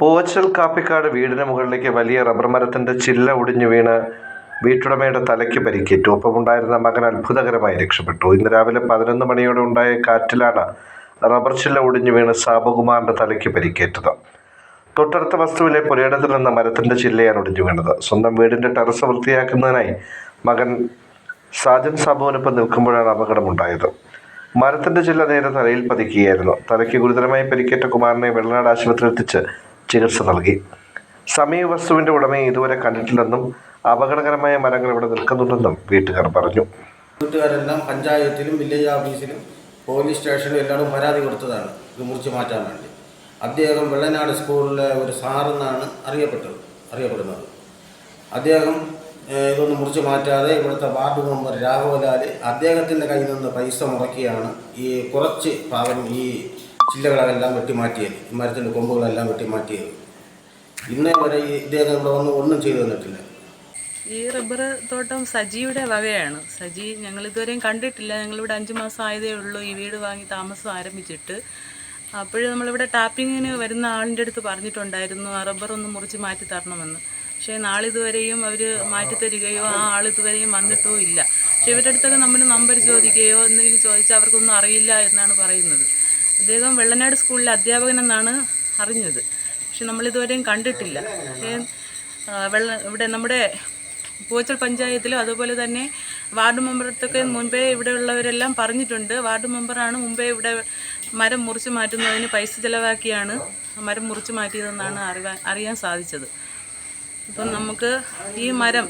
പൂവച്ചൽ കാപ്പിക്കാട് വീടിന് മുകളിലേക്ക് വലിയ റബ്ബർ മരത്തിന്റെ ചില്ല ഒടിഞ്ഞു വീണ് വീട്ടുടമയുടെ തലയ്ക്ക് പരിക്കേറ്റു. ഒപ്പമുണ്ടായിരുന്ന മകൻ അത്ഭുതകരമായി രക്ഷപ്പെട്ടു. ഇന്ന് രാവിലെ പതിനൊന്ന് മണിയോടെ ഉണ്ടായ കാറ്റിലാണ് റബ്ബർ ചില്ല ഒടിഞ്ഞു വീണ് സാബുകുമാറിന്റെ തലയ്ക്ക് പരിക്കേറ്റത്. തൊട്ടടുത്ത വസ്തുവിലെ പുരയിടത്തിൽ നിന്ന് മരത്തിന്റെ ചില്ലയാണ് ഒടിഞ്ഞു വീണത്. സ്വന്തം വീടിന്റെ ടെറസ് വൃത്തിയാക്കുന്നതിനായി മകൻ സാജൻ സാബുവിനൊപ്പം നിൽക്കുമ്പോഴാണ് അപകടമുണ്ടായത്. മരത്തിന്റെ ചില്ല നേരെ തലയിൽ പതിക്കുകയായിരുന്നു. തലയ്ക്ക് ഗുരുതരമായി പരിക്കേറ്റ കുമാറിനെ വെള്ളനാട് ആശുപത്രിയിൽ എത്തിച്ച് ചികിത്സ നൽകി. സമീപ വസ്തുവിന്റെ ഉടമയെ ഇതുവരെ കണ്ടിട്ടില്ലെന്നും അപകടകരമായ മരങ്ങൾ ഇവിടെ നിൽക്കുന്നുണ്ടെന്നും വീട്ടുകാർ പറഞ്ഞു. വീട്ടുകാരെല്ലാം പഞ്ചായത്തിലും വില്ലേജ് ഓഫീസിലും പോലീസ് സ്റ്റേഷനിലും എല്ലാവരും പരാതി കൊടുത്തതാണ്. ഇത് മുറിച്ച് മാറ്റാൻ വേണ്ടി. അദ്ദേഹം വെള്ളനാട് സ്കൂളിലെ ഒരു സാറെന്നാണ് അറിയപ്പെട്ടത് അറിയപ്പെടുന്നത്. അദ്ദേഹം ഇതൊന്നും മുറിച്ച് മാറ്റാതെ ഇവിടുത്തെ വാർഡ് മെമ്പർ രാഘവലാൽ അദ്ദേഹത്തിന്റെ കയ്യിൽ നിന്ന് പൈസ മുടക്കിയാണ് ഈ കുറച്ച് ഭാഗം ഈ ചില്ലകളെല്ലാം വെട്ടിമാറ്റിയത് മരത്തിന്റെ കൊമ്പുകളെല്ലാം വെട്ടിമാറ്റിയത് ഇന്നേ വരെ ഇദ്ദേഹം ഇവിടെ വന്ന് ഒന്നും ചെയ്തു തന്നിട്ടില്ല. ഈ റബ്ബർ തോട്ടം സജിയുടെ വകയാണ്. സജി ഞങ്ങൾ ഇതുവരെയും കണ്ടിട്ടില്ല. ഞങ്ങളിവിടെ അഞ്ച് മാസം ആയതേ ഉള്ളൂ. ഈ വീട് വാങ്ങി താമസം ആരംഭിച്ചിട്ട്. അപ്പോഴും നമ്മളിവിടെ ടാപ്പിങ്ങിന് വരുന്ന ആളിന്റെ അടുത്ത് പറഞ്ഞിട്ടുണ്ടായിരുന്നു ആ റബ്ബർ ഒന്ന് മുറിച്ച് മാറ്റി തരണമെന്ന്. പക്ഷേ നാളിതുവരെയും അവർ മാറ്റിത്തരികയോ ആ ആൾ ഇതുവരെയും വന്നിട്ടോ ഇല്ല. പക്ഷേ ഇവരുടെ അടുത്തൊക്കെ നമ്മൾ നമ്പർ ചോദിക്കുകയോ എന്തെങ്കിലും ചോദിച്ചാൽ അവർക്കൊന്നും അറിയില്ല എന്നാണ് പറയുന്നത്. അദ്ദേഹം വെള്ളനാട് സ്കൂളിലെ അധ്യാപകനെന്നാണ് അറിഞ്ഞത്. പക്ഷെ നമ്മളിതുവരെയും കണ്ടിട്ടില്ല. വെള്ള ഇവിടെ നമ്മുടെ പൂച്ചൽ പഞ്ചായത്തിലും അതുപോലെ തന്നെ വാർഡ് മെമ്പറത്തൊക്കെ മുൻപേ ഇവിടെ ഉള്ളവരെല്ലാം പറഞ്ഞിട്ടുണ്ട്. വാർഡ് മെമ്പറാണ് മുമ്പേ ഇവിടെ മരം മുറിച്ച് മാറ്റുന്നതിന് പൈസ ചിലവാക്കിയാണ് മരം മുറിച്ച് മാറ്റിയതെന്നാണ് അറിയാൻ അറിയാൻ സാധിച്ചത്. ഇപ്പം നമുക്ക് ഈ മരം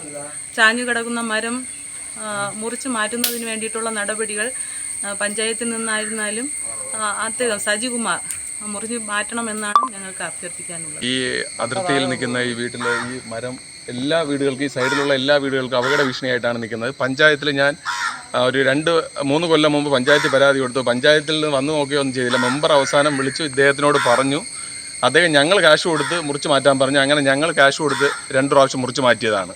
ചാഞ്ഞു കിടക്കുന്ന മരം മുറിച്ച് മാറ്റുന്നതിന് വേണ്ടിയിട്ടുള്ള നടപടികൾ പഞ്ചായത്തിൽ നിന്നായിരുന്നാലും അദ്ദേഹം സജികുമാർ മുറിഞ്ഞ് മാറ്റണമെന്നാണ് ഞങ്ങൾക്ക് അഭ്യർത്ഥിക്കാനുള്ളത്. ഈ അതിർത്തിയിൽ നിൽക്കുന്ന ഈ വീട്ടിലെ ഈ മരം എല്ലാ വീടുകൾക്കും ഈ സൈഡിലുള്ള എല്ലാ വീടുകൾക്കും അപകട ഭീഷണിയായിട്ടാണ് നിൽക്കുന്നത്. പഞ്ചായത്തിൽ ഞാൻ ഒരു രണ്ട് മൂന്ന് കൊല്ലം മുമ്പ് പഞ്ചായത്തിൽ പരാതി കൊടുത്തു. പഞ്ചായത്തിൽ നിന്ന് വന്നു നോക്കുകയൊന്നും ചെയ്തില്ല. മെമ്പർ അവസാനം വിളിച്ചു ഇദ്ദേഹത്തിനോട് പറഞ്ഞു. അദ്ദേഹം ഞങ്ങൾ കാശ് കൊടുത്ത് മുറിച്ച് മാറ്റാൻ പറഞ്ഞു. അങ്ങനെ ഞങ്ങൾ കാശ് കൊടുത്ത് രണ്ട് പ്രാവശ്യം മുറിച്ച് മാറ്റിയതാണ്.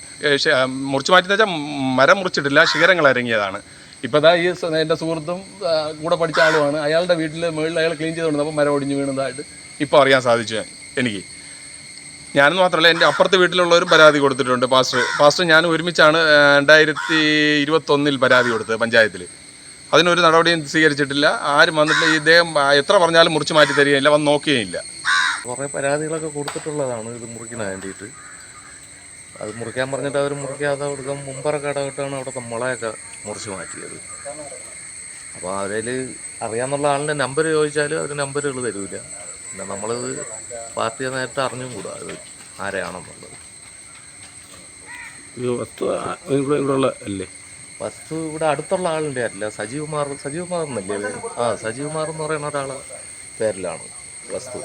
മുറിച്ച് മാറ്റിയെന്ന് വെച്ചാൽ മരം മുറിച്ചിട്ടില്ല ശിഖരങ്ങൾ ഇറങ്ങിയതാണ് ഇപ്പോൾ ദാ ഈ എന്റെ സുഹൃത്തും കൂടെ പഠിച്ച ആളുമാണ്. അയാളുടെ വീട്ടിൽ മുകളിൽ അയാൾ ക്ലീൻ ചെയ്തുകൊണ്ടപ്പോൾ മരം ഒടിഞ്ഞ് വീണതായിട്ട് ഇപ്പോൾ അറിയാൻ സാധിച്ചു എനിക്ക്. ഞാനെന്ന് മാത്രമല്ല എന്റെ അപ്പുറത്തെ വീട്ടിലുള്ളവരും പരാതി കൊടുത്തിട്ടുണ്ട് പാസ്റ്റർ. പാസ്റ്റർ ഞാൻ ഒരുമിച്ചാണ് രണ്ടായിരത്തി ഇരുപത്തൊന്നിൽ പരാതി കൊടുത്തത് പഞ്ചായത്തിൽ അതിനൊരു നടപടിയും സ്വീകരിച്ചിട്ടില്ല. ആരും വന്നിട്ട് ഇദ്ദേഹം എത്ര പറഞ്ഞാലും മുറിച്ച് മാറ്റി തരികയില്ല വന്ന് നോക്കുകയില്ല കുറേ പരാതികളൊക്കെ കൊടുത്തിട്ടുള്ളതാണ് ഇത് മുറിക്കണ വേണ്ടിയിട്ട്. അത് മുറിക്കാൻ പറഞ്ഞിട്ട് അവർ മുറിക്കാതെ കൊടുക്കാൻ മുമ്പറൊക്കെ ഇടപെട്ടാണ് അവിടുത്തെ മുളയൊക്കെ മുറിച്ച് മാറ്റിയത്. അപ്പോൾ അവരിൽ അറിയാമെന്നുള്ള ആളിന്റെ നമ്പർ ചോദിച്ചാൽ അവർ നമ്പറുകൾ തരില്ല പിന്നെ നമ്മളിത് പാർട്ടിയെ നേരിട്ട് അറിഞ്ഞും കൂടാ അത് ആരെയാണെന്നുള്ളത്. വസ്തു ഇവിടെ ഇവിടെ അല്ലേ? വസ്തു ഇവിടെ അടുത്തുള്ള ആളിന്റെ അല്ല സജീവ്കുമാർ സജീവ്കുമാർ എന്നല്ലേ? ആ സജീവ്കുമാർ എന്ന് പറയുന്ന ഒരാളെ പേരിലാണ് വസ്തു.